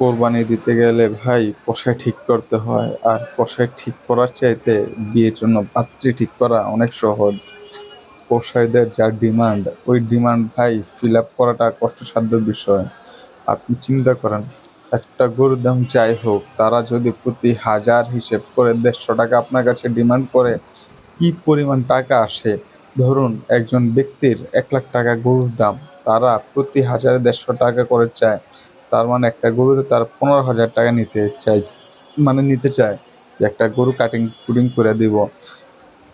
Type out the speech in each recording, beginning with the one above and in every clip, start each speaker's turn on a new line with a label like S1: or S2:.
S1: কোরবানি দিতে গেলে ভাই কষাই ঠিক করতে হয়, আর কষাই ঠিক করার চাইতে বিয়ের জন্য পাত্রী ঠিক করা অনেক সহজ। কষাইদের যা ডিমান্ড, ওই ডিমান্ড ভাই ফিল আপ করাটা কষ্টসাধ্য বিষয়। আপনি চিন্তা করেন, একটা গরুর দাম যাই হোক, তারা যদি প্রতি হাজার হিসেব করে দেড়শো টাকা আপনার কাছে ডিমান্ড করে, কি পরিমাণ টাকা আসে? ধরুন, একজন ব্যক্তির এক লাখ টাকা গরুর দাম, তারা প্রতি হাজারে দেড়শো টাকা করে চায়। তার মানে একটা গরুতে তার পনেরো হাজার টাকা নিতে চাই মানে নিতে চায় যে একটা গরু কাটিং কুটিং করে দিব।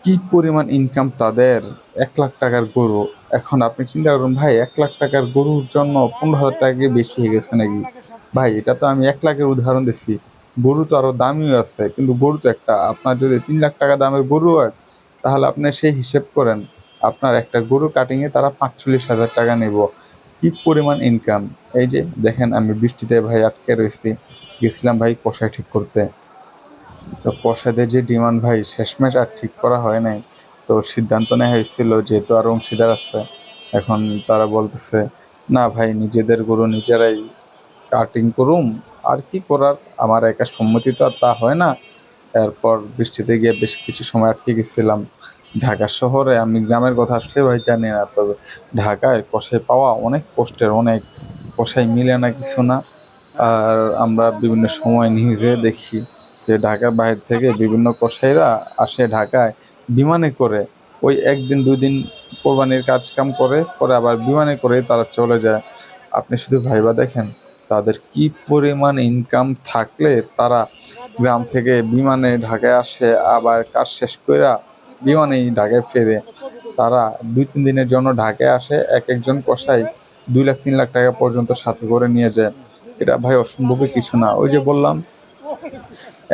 S1: কি পরিমাণ ইনকাম তাদের? এক লাখ টাকার গরু। এখন আপনি চিন্তা করুন, ভাই, এক লাখ টাকার গরুর জন্য পনেরো হাজার টাকা বেশি হয়ে গেছে নাকি? ভাই, এটা তো আমি এক লাখের উদাহরণ দিচ্ছি গরু তো আরও দামিও আছে, কিন্তু গরু তো একটা, আপনার যদি তিন লাখ টাকা দামের গরু হয়, তাহলে আপনি সেই হিসেব করেন। আপনার একটা গরু কাটিংয়ে তারা পাঁচচল্লিশ হাজার টাকা নেব। কি পরিমাণ ইনকাম এই যে দেখেন, আমি বৃষ্টিতে ভাই আটকে রয়েছি। গেছিলাম ভাই কষাই ঠিক করতে। তো কষাইদের যে ডিমান্ড ভাই, শেষমেশ আর ঠিক করা হয় নাই। তো সিদ্ধান্ত নেওয়া হয়েছিল, যেহেতু আর অংশীদার আছে, এখন তারা বলতেছে, না ভাই, নিজেদের গরু নিজেরাই কাটিং করুম। আর কি করার? আমার একা সম্মতি তো আর তা হয় না। এরপর বৃষ্টিতে গিয়ে বেশ কিছু সময় আটকে গেছিলাম। ঢাকা শহরে, আমি গ্রামের কথা আসলে ভাই জানি না, তবে ঢাকায় কষাই পাওয়া অনেক কষ্টের, অনেক কষাই মিলে না কিছু না। আর আমরা বিভিন্ন সময় নিউজে দেখি যে ঢাকার বাইরে থেকে বিভিন্ন কসাইরা আসে ঢাকায় বিমানে করে। ওই একদিন দুই দিন কোরবানির কাজ কাম করে, পরে আবার বিমানে করে তারা চলে যায়। আপনি শুধু ভাইবা দেখেন, তাদের কি পরিমাণ ইনকাম থাকলে তারা গ্রাম থেকে বিমানে ঢাকায় আসে, আবার কাজ শেষ করে বিমানেই ঢাকায় ফেরে। তারা দুই, তিন দিনের জন্য ঢাকায় আসে, এক একজন কসাই দুই লাখ, তিন লাখ টাকা পর্যন্ত সাথে করে নিয়ে যায়। এটা ভাই অসম্ভবই কিছু না। ওই যে বললাম,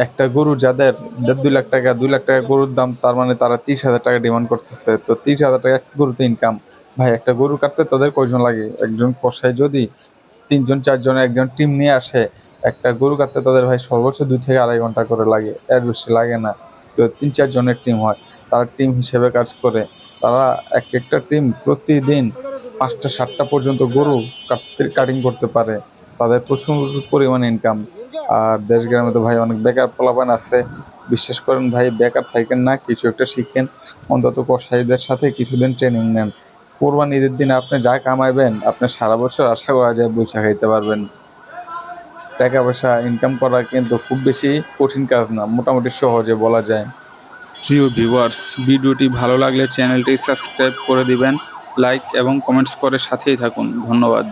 S1: একটা গরু যাদের দেড় দুই লাখ টাকা, দুই লাখ টাকা গরুর দাম, তার মানে তারা তিরিশ হাজার টাকা ডিমান্ড করতেছে। তো তিরিশ হাজার টাকা গরুতে ইনকাম ভাই, একটা গরু কাটতে তাদের কয়জন লাগে? একজন কষাই যদি তিনজন, চারজন, একজন টিম নিয়ে আসে, একটা গরু কাটতে তাদের ভাই সর্বোচ্চ দুই থেকে আড়াই ঘণ্টা করে লাগে। এর বেশি লাগে না। তো তিন, চারজনের টিম হয়। তারা টিম হিসেবে কাজ করে। তারা এক একটা টিম প্রতিদিন পাঁচটা, সাতটা পর্যন্ত গরু কাটিং করতে পারে। তাদের প্রচুর পরিমাণে ইনকাম আর দেশ গ্রামে তো ভাই অনেক বেকার পোলাপান আছে। বিশ্বাস করেন ভাই, বেকার থাকেন না, কিছু একটা শিখেন। অন্তত কসাইদের সাথে কিছুদিন ট্রেনিং নেন। কোরবান ঈদের দিন আপনি যা কামাইবেন, আপনি সারা বছর আশা করা যায় বৈশা খাইতে পারবেন। টাকা পয়সা ইনকাম করা কিন্তু খুব বেশি কঠিন কাজ না, মোটামুটি সহজে বলা যায়।
S2: প্রিয় ভিউয়ার্স ভিডিওটি ভালো লাগলে চ্যানেলটি সাবস্ক্রাইব করে দিবেন লাইক এবং কমেন্টস করে সাথেই থাকুন। ধন্যবাদ।